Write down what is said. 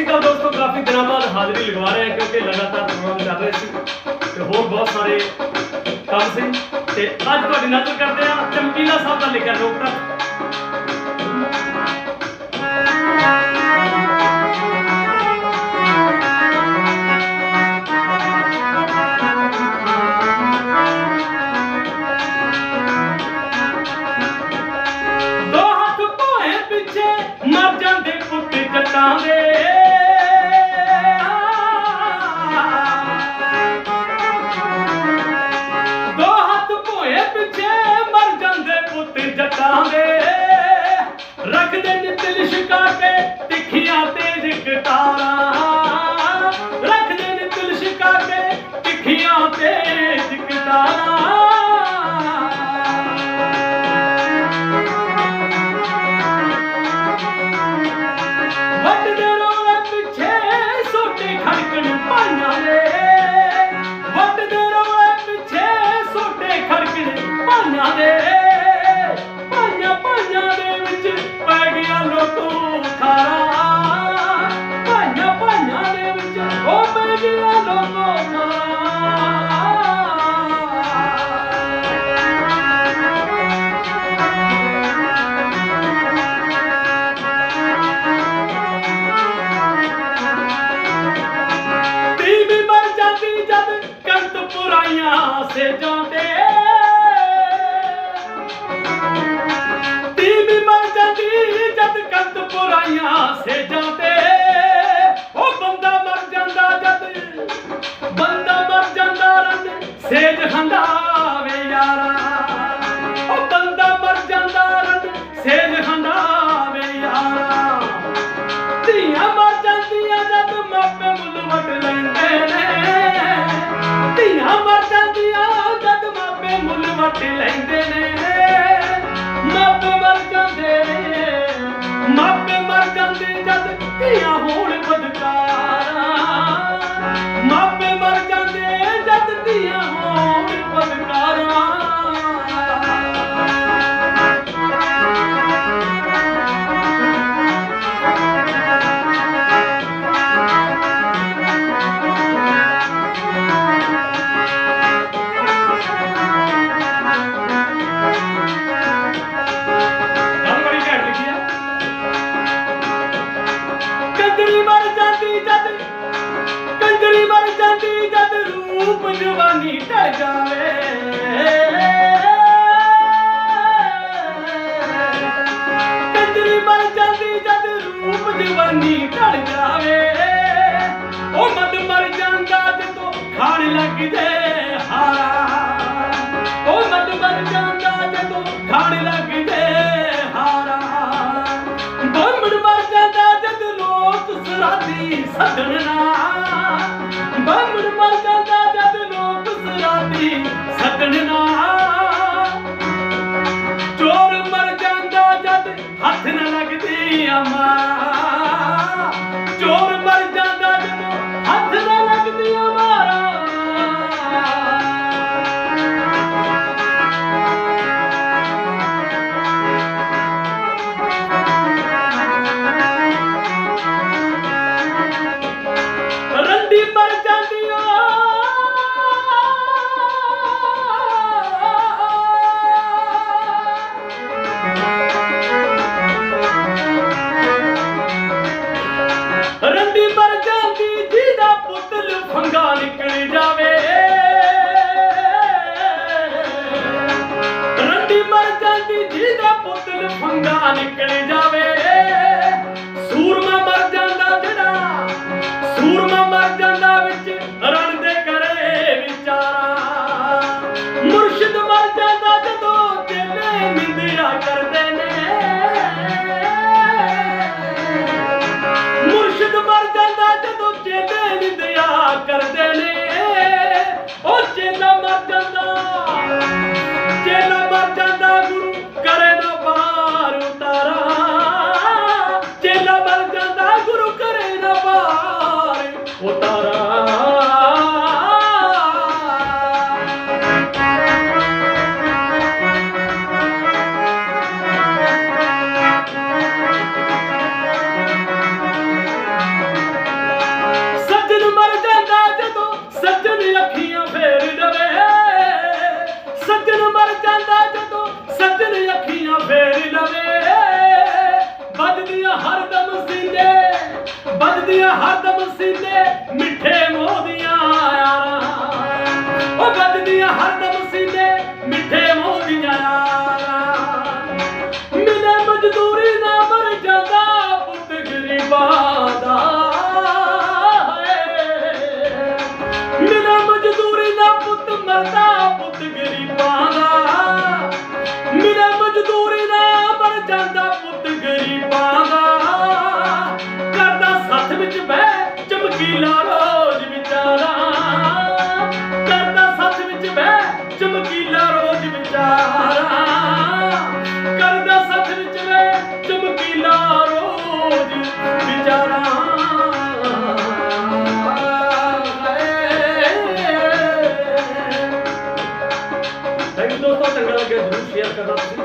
ਸ਼੍ਰੀ ਅਕਾਲ ਦੋਸਤੋ ਕਾਫੀ ਦਿਨਾਂ ਬਾਅਦ ਹਾਜ਼ਰੀ ਲਗਵਾ ਰਹੇ ਹਾਂ ਕਿਉਂਕਿ ਲਗਾਤਾਰ ਪ੍ਰੋਗਰਾਮ ਚੱਲ ਰਹੇ ਸੀ ਤੇ ਹੋਰ ਬਹੁਤ ਸਾਰੇ ਕੰਮ ਸੀ ਤੇ ਅੱਜ ਤੁਹਾਡੀ ਨਜ਼ਰ ਕਰਦੇ ਆ ਚਮਕੀਲਾ ਸਾਹਿਬ ਦਾ ਲਿਖਿਆ ਲੋਕ ਤੱਕ ਚਾਹਵੇ ਰੱਖਦੇ ਨਿਤ ਲਿਸ਼ਕਾ ਤੇ ਤਿੱਖੀਆਂ ਤੇ ਜਿਕਤਾਰਾਂ ਰੱਖਦੇ ਨਿਤ ਲਿਸ਼ਕਾ ਤੇ ਤਿੱਖੀਆਂ ਤੇ ਜਿਕਤਾਰਾਂ Another बनाया से जाते விளைந்தன ਨੀ ਟਲ ਜਾਵੇ। ਜਾਂਦੀ ਜਦ ਰੂਪ ਜਵਾਨੀ ਢਲ ਜਾਵੇ। ਉਹ ਜਾਂਦਾ ਜਦੋਂ ਖਾਣ ਲੱਗਦੇ ਹਾਰਾ। ਉਹ ਜਾਂਦਾ ਜਦੋਂ ਖਾਣ ਲੱਗਦੇ ਹਾਰਾ। ਬ੍ਰਹਮਣ ਮਰ ਜਾਂਦਾ ਜਦ ਲੋਕ ਸਰਾਦੀ ਸੱਜਣ ਨਾ ਜਾਂਦਾ amar. ਨਿਕਲ ਜਾ दिया हर दम सीने চেষ্টা করছি